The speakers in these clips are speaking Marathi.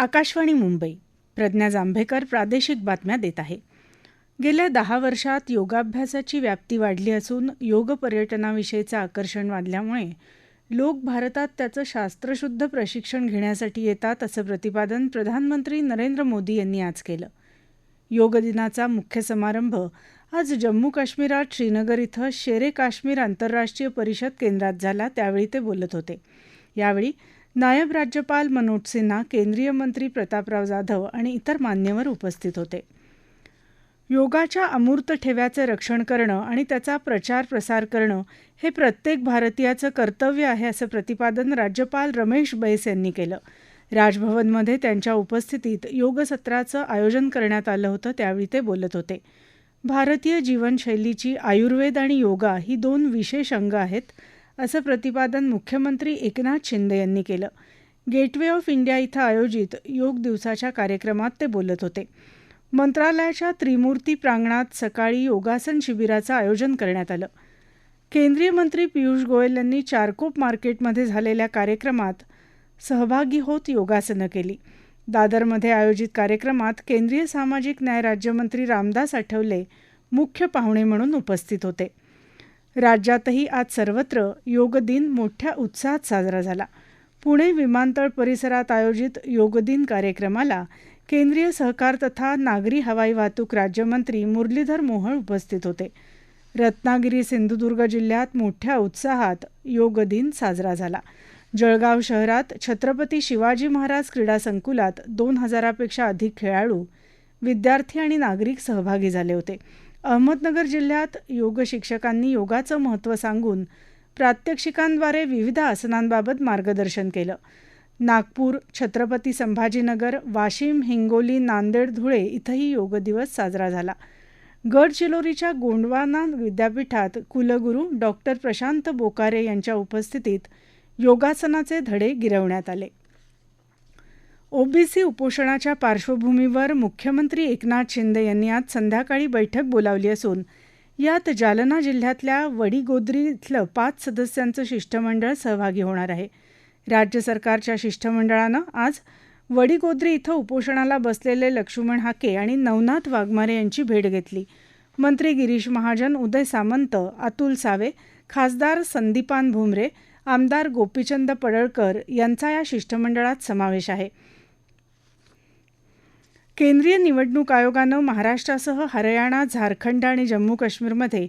आकाशवाणी मुंबई. प्रज्ञा जांभेकर प्रादेशिक बातम्या देत आहे. गेल्या दहा वर्षात योगाभ्यासाची व्याप्ती वाढली असून योग पर्यटनाविषयीचं आकर्षण वाढल्यामुळे लोक भारतात त्याचं शास्त्रशुद्ध प्रशिक्षण घेण्यासाठी येतात असं प्रतिपादन प्रधानमंत्री नरेंद्र मोदी यांनी आज केलं. योग दिनाचा मुख्य समारंभ आज जम्मू काश्मीरात श्रीनगर इथं शेरे काश्मीर आंतरराष्ट्रीय परिषद केंद्रात झाला त्यावेळी ते बोलत होते. यावेळी नायब राज्यपाल मनोज सिन्हा केंद्रीय मंत्री प्रतापराव जाधव आणि इतर मान्यवर उपस्थित होते. योगाच्या अमूर्त ठेव्याचं रक्षण करणं आणि त्याचा प्रचार प्रसार करणं हे प्रत्येक भारतीयाचं कर्तव्य आहे असं प्रतिपादन राज्यपाल रमेश बैस यांनी केलं. राजभवनमध्ये त्यांच्या उपस्थितीत योग सत्राचं आयोजन करण्यात आलं होतं त्यावेळी ते बोलत होते. भारतीय जीवनशैलीची आयुर्वेद आणि योगा ही दोन विशेष अंग आहेत. असं प्रतिपादन मुख्यमंत्री एकनाथ शिंदे यांनी केलं. गेटवे ऑफ इंडिया इथं आयोजित योग दिवसाच्या कार्यक्रमात ते बोलत होते. मंत्रालयाच्या त्रिमूर्ती प्रांगणात सकाळी योगासन शिबिराचं आयोजन करण्यात आलं. केंद्रीय मंत्री पियुष गोयल यांनी चारकोप मार्केटमध्ये झालेल्या कार्यक्रमात सहभागी होत योगासनं केली. दादरमध्ये आयोजित कार्यक्रमात केंद्रीय सामाजिक न्याय राज्यमंत्री रामदास आठवले मुख्य पाहुणे म्हणून उपस्थित होते. राज्यातही आज सर्वत्र योग दिन मोठ्या उत्साहात साजरा झाला. पुणे विमानतळ परिसरात आयोजित योग दिन कार्यक्रमाला केंद्रीय सहकार तथा नागरी हवाई वाहतूक राज्यमंत्री मुरलीधर मोहोळ उपस्थित होते. रत्नागिरी सिंधुदुर्ग जिल्ह्यात मोठ्या उत्साहात योग दिन साजरा झाला. जळगाव शहरात छत्रपती शिवाजी महाराज क्रीडा संकुलात दोन हजारापेक्षा अधिक खेळाडू विद्यार्थी आणि नागरिक सहभागी झाले होते. अहमदनगर जिल्ह्यात योग शिक्षकांनी योगाचं महत्त्व सांगून प्रात्यक्षिकांद्वारे विविध आसनांबाबत मार्गदर्शन केलं. नागपूर छत्रपती संभाजीनगर वाशिम हिंगोली नांदेड धुळे इथंही योग दिवस साजरा झाला. गडचिरोलीच्या गोंडवाना विद्यापीठात कुलगुरू डॉक्टर प्रशांत बोकारे यांच्या उपस्थितीत योगासनाचे धडे गिरवण्यात आले. ओबीसी उपोषणाच्या पार्श्वभूमीवर मुख्यमंत्री एकनाथ शिंदे यांनी आज संध्याकाळी बैठक बोलावली असून यात जालना जिल्ह्यातल्या वडीगोद्री इथलं पाच सदस्यांचं शिष्टमंडळ सहभागी होणार आहे. राज्य सरकारच्या शिष्टमंडळानं आज वडीगोद्री इथं उपोषणाला बसलेले लक्ष्मण हाके आणि नवनाथ वाघमारे यांची भेट घेतली. मंत्री गिरीश महाजन उदय सामंत अतुल सावे खासदार संदीपान भुमरे आमदार गोपीचंद पडळकर यांचा या शिष्टमंडळात समावेश आहे. केंद्रीय निवडणूक आयोगानं महाराष्ट्रासह हरयाणा झारखंड आणि जम्मू काश्मीरमध्ये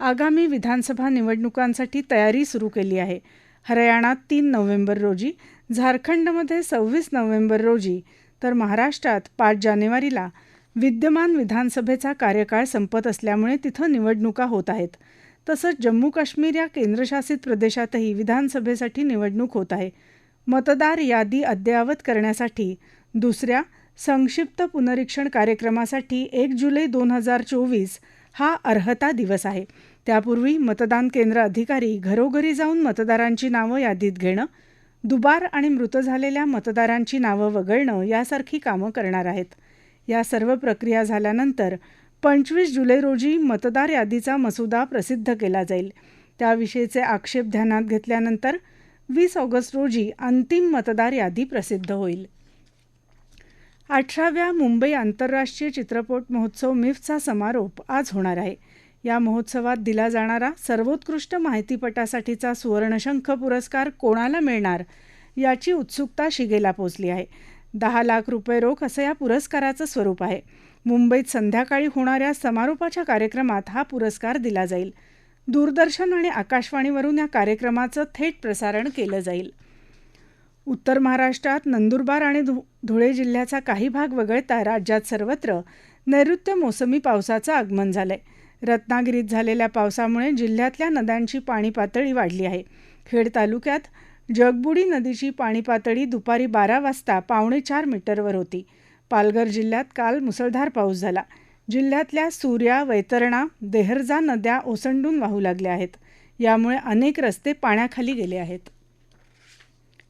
आगामी विधानसभा निवडणुकांसाठी तयारी सुरू केली आहे. हरयाणात तीन नोव्हेंबर रोजी झारखंडमध्ये सव्वीस नोव्हेंबर रोजी तर महाराष्ट्रात पाच जानेवारीला विद्यमान विधानसभेचा कार्यकाळ संपत असल्यामुळे तिथं निवडणुका होत आहेत. तसंच जम्मू काश्मीर या केंद्रशासित प्रदेशातही विधानसभेसाठी निवडणूक होत आहे. मतदार यादी अद्ययावत करण्यासाठी दुसऱ्या संक्षिप्त पुनरीक्षण कार्यक्रमासाठी एक जुलै दोन हजार चोवीस हा अर्हता दिवस आहे. त्यापूर्वी मतदान केंद्र अधिकारी घरोघरी जाऊन मतदारांची नावं यादीत घेणं दुबार आणि मृत झालेल्या मतदारांची नावं वगळणं यासारखी कामं करणार आहेत. या सर्व प्रक्रिया झाल्यानंतर पंचवीस जुलै रोजी मतदार यादीचा मसुदा प्रसिद्ध केला जाईल. त्याविषयीचे आक्षेप ध्यानात घेतल्यानंतर वीस ऑगस्ट रोजी अंतिम मतदार यादी प्रसिद्ध होईल. अठराव्या मुंबई आंतरराष्ट्रीय चित्रपट महोत्सव मिफचा समारोप आज होणार आहे. या महोत्सवात दिला जाणारा सर्वोत्कृष्ट माहितीपटासाठीचा सुवर्णशंख पुरस्कार कोणाला मिळणार याची उत्सुकता शिगेला पोचली आहे. दहा लाख रुपये रोख असं या पुरस्काराचं स्वरूप आहे. मुंबईत संध्याकाळी होणाऱ्या समारोपाच्या कार्यक्रमात हा पुरस्कार दिला जाईल. दूरदर्शन आणि आकाशवाणीवरून या कार्यक्रमाचं थेट प्रसारण केलं जाईल. उत्तर महाराष्ट्रात नंदुरबार आणि धुळे जिल्ह्याचा काही भाग वगळता राज्यात सर्वत्र नैऋत्य मोसमी पावसाचं आगमन झालंय. रत्नागिरीत झालेल्या पावसामुळे जिल्ह्यातल्या नद्यांची पाणी पातळी वाढली आहे. खेड तालुक्यात जगबुडी नदीची पाणी पातळी दुपारी बारा वाजता पावणे चार मीटरवर होती. पालघर जिल्ह्यात काल मुसळधार पाऊस झाला. जिल्ह्यातल्या सूर्या वैतरणा देहरजा नद्या ओसंडून वाहू लागल्या आहेत. यामुळे अनेक रस्ते पाण्याखाली गेले आहेत.